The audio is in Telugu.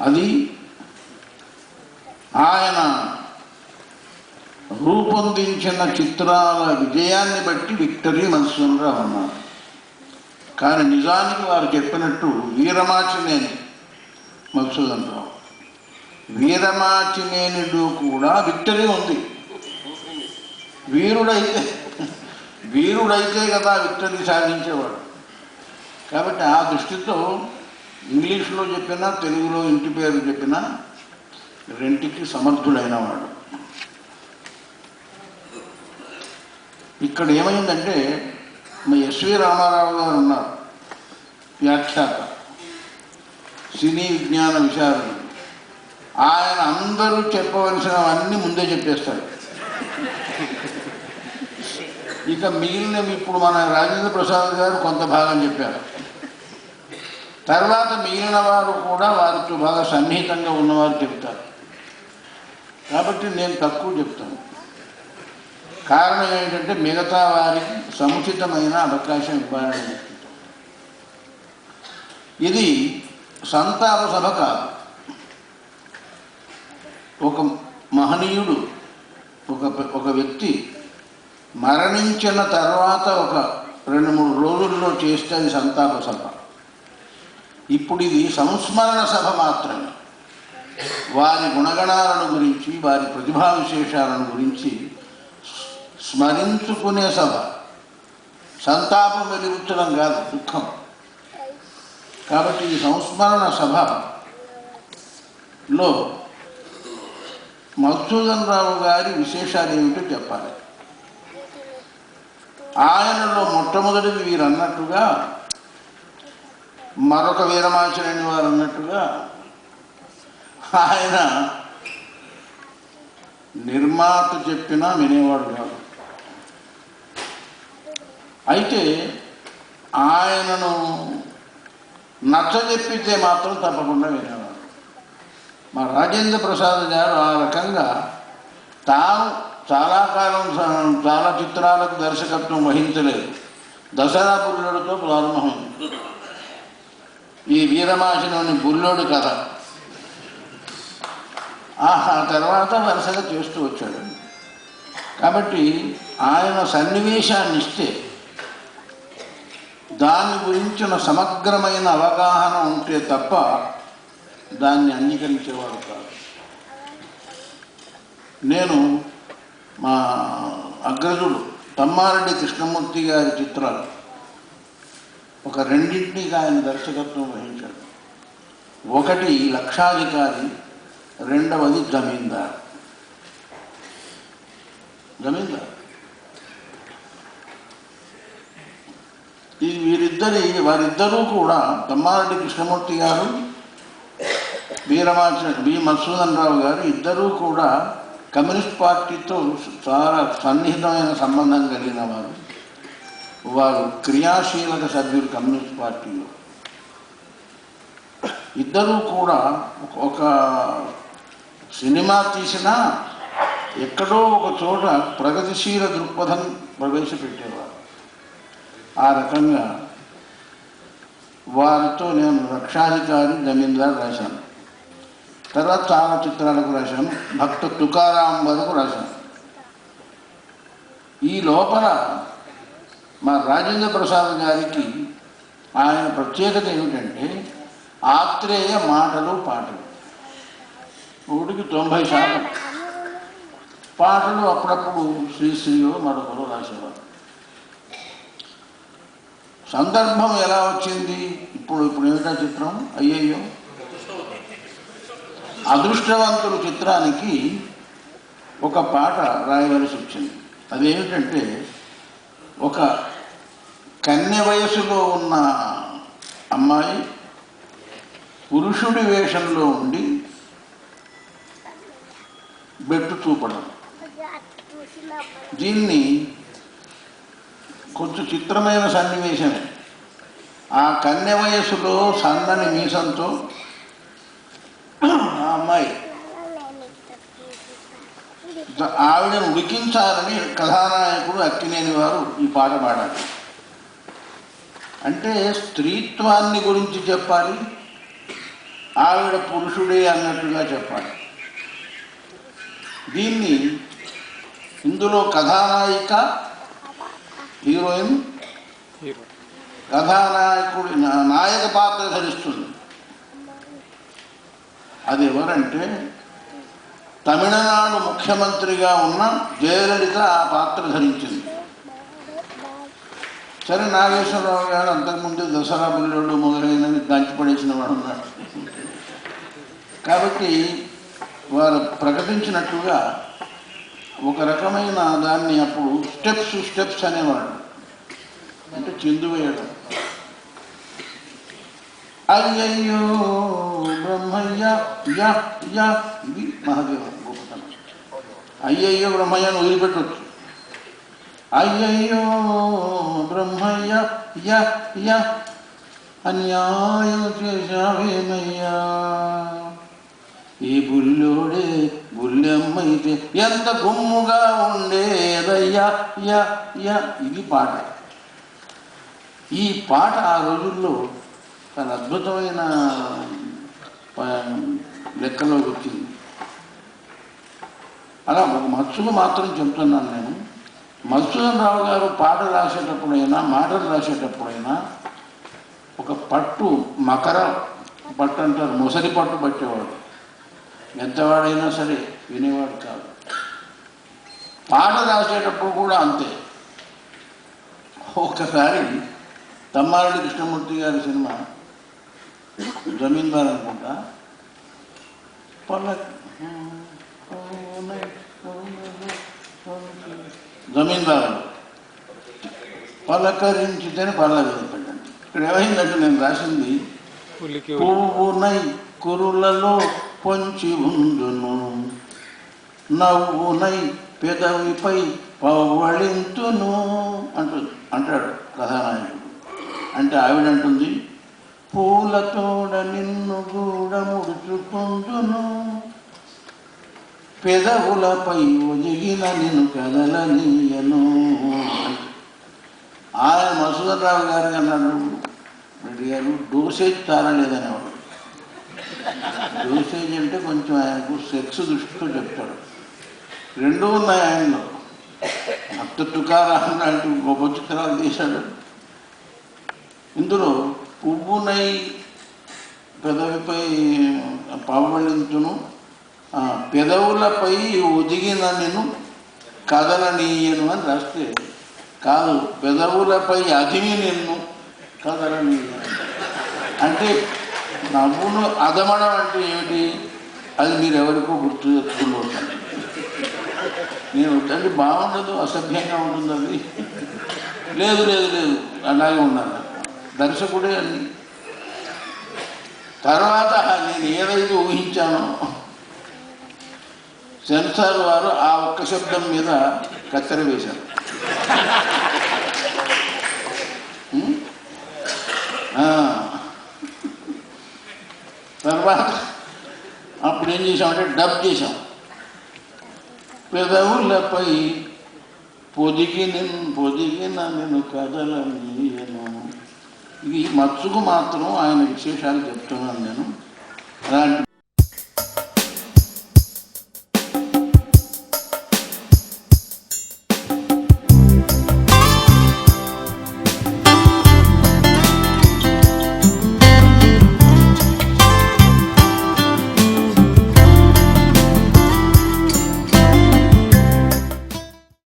అది ఆయన రూపొందించిన చిత్రాల విజయాన్ని బట్టి విక్టరీ మధుసూదనరావు అన్నారు కానీ నిజానికి వారు చెప్పినట్టు వీరమాచినేని మధుసూదనరావు. వీరమాచినేనిలో కూడా విక్టరీ ఉంది. వీరుడైతే వీరుడైతే కదా విక్టరీ సాధించేవాడు. కాబట్టి ఆ దృష్టితో ఇంగ్లీష్లో చెప్పినా తెలుగులో ఇంటి పేరు చెప్పినా రెంటికి సమర్థుడైన వాడు. ఇక్కడ ఏమైందంటే మా ఎస్వి రామారావు గారు ఉన్నారు. వ్యాఖ్యాత. సినీ విజ్ఞాన విశారణ ఆయన అందరూ చెప్పవలసినవన్నీ ముందే చెప్పేస్తారు ఇక మిగిలినవి ఇప్పుడు మన రాజేంద్ర ప్రసాద్ గారు కొంత భాగం చెప్పారు. తర్వాత మిగిలిన వారు కూడా వారితో బాగా సన్నిహితంగా ఉన్నవారు చెప్తారు కాబట్టి నేను తక్కువ చెప్తాను. కారణం ఏంటంటే మిగతా వారికి సముచితమైన అవకాశం ఇవ్వాలని చెప్తాను. ఇది సంతాప సభ కాదు. ఒక మహనీయుడు ఒక ఒక వ్యక్తి మరణించిన తర్వాత ఒక రెండు మూడు రోజుల్లో చేస్తే అది సంతాప సభ. ఇప్పుడు ఇది సంస్మరణ సభ మాత్రమే. వారి గుణగణాలను గురించి వారి ప్రతిభా విశేషాలను గురించి స్మరించుకునే సభ. సంతాపం వెలిగించడం కాదు దుఃఖం. కాబట్టి ఈ సంస్మరణ సభలో మధుసూదన్ రావు గారి విశేషాలు ఏమిటో చెప్పాలి. ఆయనలో మొట్టమొదటిది వీరు అన్నట్టుగా మరొక వీరమాచరణి వారు అన్నట్టుగా ఆయన నిర్మాత చెప్పినా వినేవాడు కాదు. అయితే ఆయనను నచ్చజెప్పితే మాత్రం తప్పకుండా వినేవాడు. మా రాజేంద్ర ప్రసాద్ గారు ఆ రకంగా తాను చాలా కాలం చాలా చిత్రాలకు దర్శకత్వం వహించలేదు. దసరా బుల్లుడితో ప్రారంభమైంది. ఈ వీరమాసిలోని బుల్లోడు కథ. ఆ తర్వాత వరుసగా చేస్తూ వచ్చాడు. కాబట్టి ఆయన సన్నివేశాన్ని ఇస్తే దాని గురించిన సమగ్రమైన అవగాహన ఉంటే తప్ప దాన్ని అంగీకరించేవాడు కాదు. నేను మా అగ్రజుడు తమ్మారెడ్డి కృష్ణమూర్తి గారి చిత్రాలు ఒక రెండింటికి ఆయన దర్శకత్వం వహించాడు. ఒకటి లక్షాధికారి రెండవది జమీందార్. జమీందార్. ఈ వీరిద్దరి వారిద్దరూ కూడా తమ్మారెడ్డి కృష్ణమూర్తి గారు వీరమాచ బి మధుసూదన్ రావు గారు ఇద్దరూ కూడా కమ్యూనిస్ట్ పార్టీతో చాలా సన్నిహితమైన సంబంధం కలిగిన వారు. వారు క్రియాశీలక సభ్యులు కమ్యూనిస్ట్ పార్టీలో. ఇద్దరూ కూడా ఒక- సినిమా తీసినా ఎక్కడో ఒక చోట ప్రగతిశీల దృక్పథం ప్రవేశపెట్టేవారు. ఆ రకంగా వారితో నేను రక్షాధికారి జమీందార్ రాశాను. తర్వాత చాలా చిత్రాలకు రాశాను భక్త తుకారాం వరకు రాశాను. ఈ లోపల మా రాజేంద్ర ప్రసాద్ గారికి ఆయన ప్రత్యేకత ఏమిటంటే ఆత్రేయ మాటలు పాటలు. ఒకటికి తొంభై శాతం. పాటలు అప్పుడప్పుడు శ్రీశ్రీయో మరొకరు రాసేవారు. సందర్భం ఎలా వచ్చింది? ఇప్పుడు ఇప్పుడు ఏమిటా చిత్రం? అయ్యయ్యో. అదృష్టవంతులు చిత్రానికి ఒక పాట రాయవలసి వచ్చింది. అదేమిటంటే ఒక కన్య వయసులో ఉన్న అమ్మాయి పురుషుడి వేషంలో ఉండి బెట్టు చూపడం. దీన్ని కొంచెం చిత్రమైన సన్నివేశమే. ఆ కన్య వయసులో సన్నని మీసంతో ఆ అమ్మాయి ఆవిడను ఉడికించాలని కథానాయకుడు అక్కినేని వారు ఈ పాట పాడారు. అంటే స్త్రీత్వాన్ని గురించి చెప్పాలి ఆవిడ పురుషుడే అన్నట్టుగా చెప్పాలి. దీన్ని ఇందులో కథానాయిక హీరోయిన్ కథానాయకుడి నా- నాయక పాత్ర ధరిస్తుంది. అది ఎవరంటే తమిళనాడు ముఖ్యమంత్రిగా ఉన్న జయలలిత ఆ పాత్ర ధరించింది. సరే నాగేశ్వరరావు గారు అంతకుముందు దసరా పిల్లడు మొదలైనవి దాచిపడేసిన వాడు ఉన్నాడు. కాబట్టి వారు ప్రకటించినట్టుగా ఒక రకమైన దాన్ని అప్పుడు స్టెప్స్ స్టెప్స్ అనేవాడు అంటే చిందు వేయడం. అయ్యయ్యో బ్రహ్మయ్య యా యా ఇది మహాదేవ గొప్పతనం అయ్యయ్యో బ్రహ్మయ్యను వదిలిపెట్టవచ్చు అయ్యయ్యో బ్రహ్మయ్య య య అన్యాయం చేశావేమయ్యా ఈ బుల్లోడే బుల్లెమ్మైతే ఎంత గుమ్ముగా ఉండేదయ్యా య య ఇది పాట. ఈ పాట ఆ రోజుల్లో చాలా అద్భుతమైన ప- లెక్కలోకి వచ్చింది. అలా ఒక మత్సుకు మాత్రం చెప్తున్నాను నేను. మధుసూదన్ రావు గారు పాట రాసేటప్పుడైనా మాటలు రాసేటప్పుడైనా ఒక పట్టు మకర పట్టు అంటారు ముసలి పట్టు పట్టేవాడు. ఎంతవాడైనా సరే వినేవాడు కాదు. పాట రాసేటప్పుడు కూడా అంతే. ఒక్కసారి తమ్మారెడ్డి కృష్ణమూర్తి గారి సినిమా జమీందార్ అనుకుంటా. పల్ల జమీందారు పలకరించితేనే పెట్టండి ఇక్కడ ఏమైందంటే నేను రాసింది పువ్వునై కురులలో పొంచి ఉందును నవ్వునై పెదవిపై పవ్వళింతును అంటు అంటాడు కథానాయకుడు. అంటే ఆవిడ అంటుంది పూలతోడ నిన్ను కూడా ముడుచుకుందును పెదవులపై ఒదిగిన నిన్ను కదలనీయను. ఆయన మసూదరావు గారు అన్నాడు రెడ్డి గారు డోసేజ్ తారలేదనేవాడు డోసేజ్ అంటే కొంచెం ఆయనకు సెక్స్ దృష్టితో చెప్తాడు. రెండూ ఉన్నాయి ఆయనలో. భక్త తుకారాం లాంటి గొప్ప చిత్రాలు తీశాడు ఇందులో పువ్వునై పెదవిపై పవ్వళింతును పెదవులపై ఒదిగిన నేను కదలనీయను అని రాస్తే కాదు పెదవులపై అదిమి నిన్ను కదలనీయను. అంటే నవ్వును అదమడం అంటే ఏమిటి? అది మీరు ఎవరికో గుర్తు తెచ్చుకోవచ్చు నేను అంటే బాగుండదు అసభ్యంగా ఉంటుంది అది లేదు లేదు లేదు అలాగే ఉన్నాను దర్శకుడే అని తర్వాత నేను ఏదైతే ఊహించానో సెన్సార్ వారు ఆ ఒక్క శబ్దం మీద కత్తెర వేశారు. తర్వాత అప్పుడు ఏం చేసామంటే డబ్ చేసాం పెదవులపై పొదిగిన పొదిగిన నేను కదలనీయను ఇది మత్స్సుకు మాత్రం ఆయన విశేషాలు చెప్తున్నాను నేను. అలాంటి